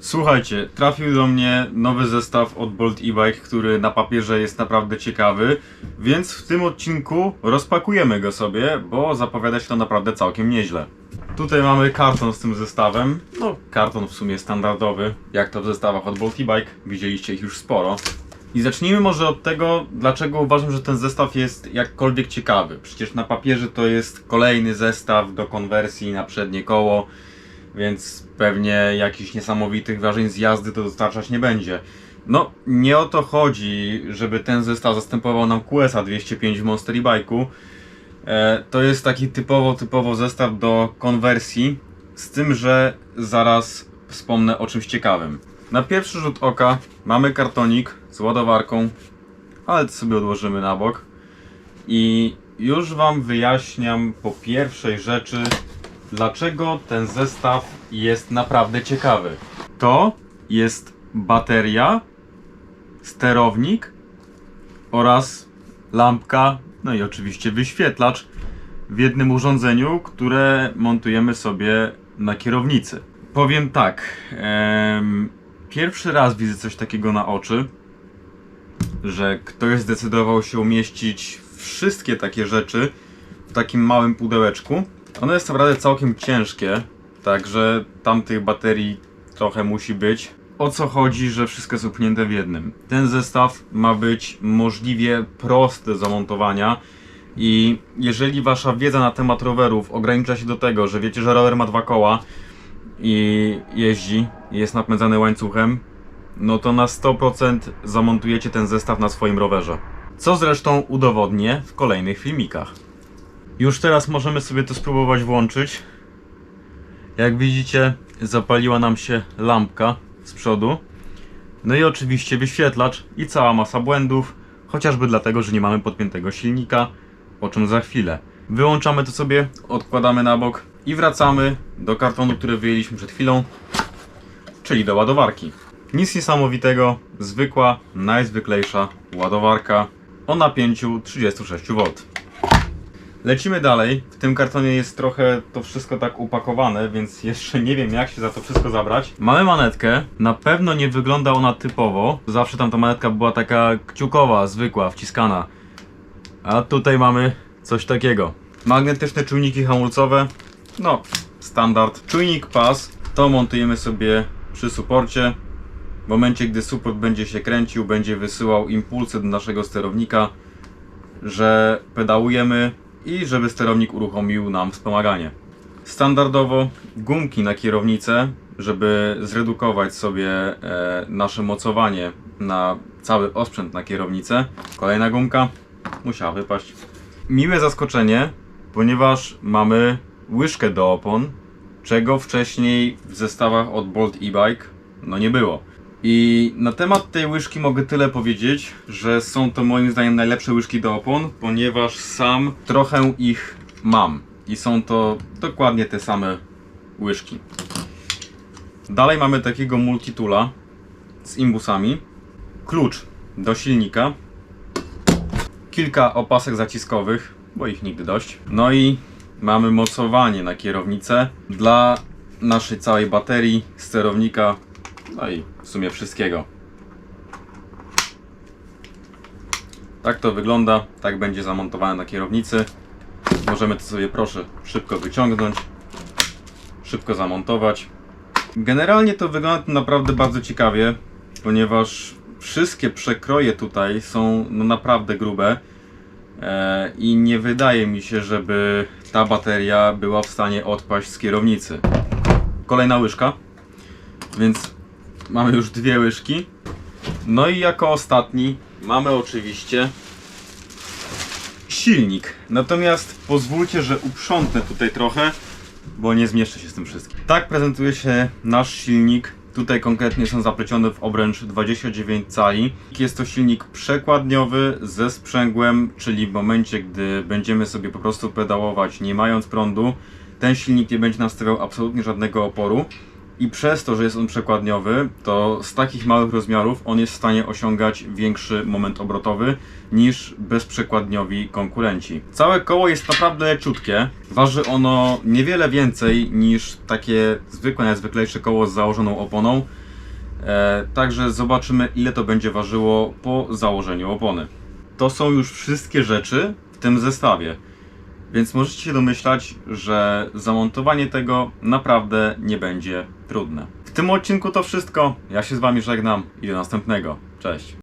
Słuchajcie, trafił do mnie nowy zestaw od Bolt e-bike, który na papierze jest naprawdę ciekawy, więc w tym odcinku rozpakujemy go sobie, bo zapowiada się to naprawdę całkiem nieźle. Tutaj mamy karton z tym zestawem, no karton w sumie standardowy, jak to w zestawach od Bolt e-bike, widzieliście ich już sporo. I zacznijmy może od tego, dlaczego uważam, że ten zestaw jest jakkolwiek ciekawy. Przecież na papierze to jest kolejny zestaw do konwersji na przednie koło, więc pewnie jakichś niesamowitych wrażeń z jazdy to dostarczać nie będzie. No, nie o to chodzi, żeby ten zestaw zastępował nam QS-a 205 w Monster e-Bike'u. E, to jest taki typowo, typowo zestaw do konwersji, z tym, że zaraz wspomnę o czymś ciekawym. Na pierwszy rzut oka mamy kartonik z ładowarką, ale to sobie odłożymy na bok. I już Wam wyjaśniam po pierwszej rzeczy, dlaczego ten zestaw jest naprawdę ciekawy. To jest bateria, sterownik oraz lampka, no i oczywiście wyświetlacz w jednym urządzeniu, które montujemy sobie na kierownicy. Powiem tak, em, pierwszy raz widzę coś takiego na oczy, że ktoś zdecydował się umieścić wszystkie takie rzeczy w takim małym pudełeczku. Ono jest naprawdę całkiem ciężkie, także tamtych baterii trochę musi być. O co chodzi, że wszystko jest upchnięte w jednym? Ten zestaw ma być możliwie prosty do zamontowania i jeżeli wasza wiedza na temat rowerów ogranicza się do tego, że wiecie, że rower ma dwa koła i jeździ, jest napędzany łańcuchem, no to na 100% zamontujecie ten zestaw na swoim rowerze. Co zresztą udowodnię w kolejnych filmikach. Już teraz możemy sobie to spróbować włączyć. Jak widzicie, zapaliła nam się lampka z przodu. No i oczywiście wyświetlacz i cała masa błędów, chociażby dlatego, że nie mamy podpiętego silnika, o czym za chwilę. Wyłączamy to sobie, odkładamy na bok i wracamy do kartonu, który wyjęliśmy przed chwilą, czyli do ładowarki. Nic niesamowitego, zwykła, najzwyklejsza ładowarka o napięciu 36V. Lecimy dalej. W tym kartonie jest trochę to wszystko tak upakowane, więc jeszcze nie wiem jak się za to wszystko zabrać. Mamy manetkę. Na pewno nie wygląda ona typowo. Zawsze tam ta manetka była taka kciukowa, zwykła, wciskana. A tutaj mamy coś takiego. Magnetyczne czujniki hamulcowe. No, standard. Czujnik pas. To montujemy sobie przy suporcie. W momencie, gdy suport będzie się kręcił, będzie wysyłał impulsy do naszego sterownika, że pedałujemy i żeby sterownik uruchomił nam wspomaganie. Standardowo gumki na kierownicę, żeby zredukować sobie e, nasze mocowanie na cały osprzęt na kierownicę. Kolejna gumka musiała wypaść. Miłe zaskoczenie, ponieważ mamy łyżkę do opon, czego wcześniej w zestawach od Bolt e-bike no nie było. I na temat tej łyżki mogę tyle powiedzieć, że są to moim zdaniem najlepsze łyżki do opon, ponieważ sam trochę ich mam. I są to dokładnie te same łyżki. Dalej mamy takiego multitula z imbusami, klucz do silnika, kilka opasek zaciskowych, bo ich nigdy dość. No i mamy mocowanie na kierownicę dla naszej całej baterii, sterownika, no i w sumie wszystkiego. Tak to wygląda, tak będzie zamontowane na kierownicy. Możemy to sobie proszę szybko wyciągnąć, szybko zamontować. Generalnie to wygląda naprawdę bardzo ciekawie, ponieważ wszystkie przekroje tutaj są no naprawdę grube e, i nie wydaje mi się, żeby ta bateria była w stanie odpaść z kierownicy. Kolejna łyżka, więc mamy już dwie łyżki. No i jako ostatni mamy oczywiście silnik. Natomiast pozwólcie, że uprzątnę tutaj trochę, bo nie zmieszczę się z tym wszystkim. Tak prezentuje się nasz silnik. Tutaj konkretnie są zaplecione w obręcz 29 cali. Jest to silnik przekładniowy ze sprzęgłem, czyli w momencie, gdy będziemy sobie po prostu pedałować nie mając prądu, ten silnik nie będzie nam stawiał absolutnie żadnego oporu. I przez to, że jest on przekładniowy, to z takich małych rozmiarów on jest w stanie osiągać większy moment obrotowy niż bezprzekładniowi konkurenci. Całe koło jest naprawdę leciutkie. Waży ono niewiele więcej niż takie zwykłe, najzwyklejsze koło z założoną oponą. E, także zobaczymy ile to będzie ważyło po założeniu opony. To są już wszystkie rzeczy w tym zestawie. Więc możecie się domyślać, że zamontowanie tego naprawdę nie będzie trudne. W tym odcinku to wszystko. Ja się z Wami żegnam i do następnego. Cześć.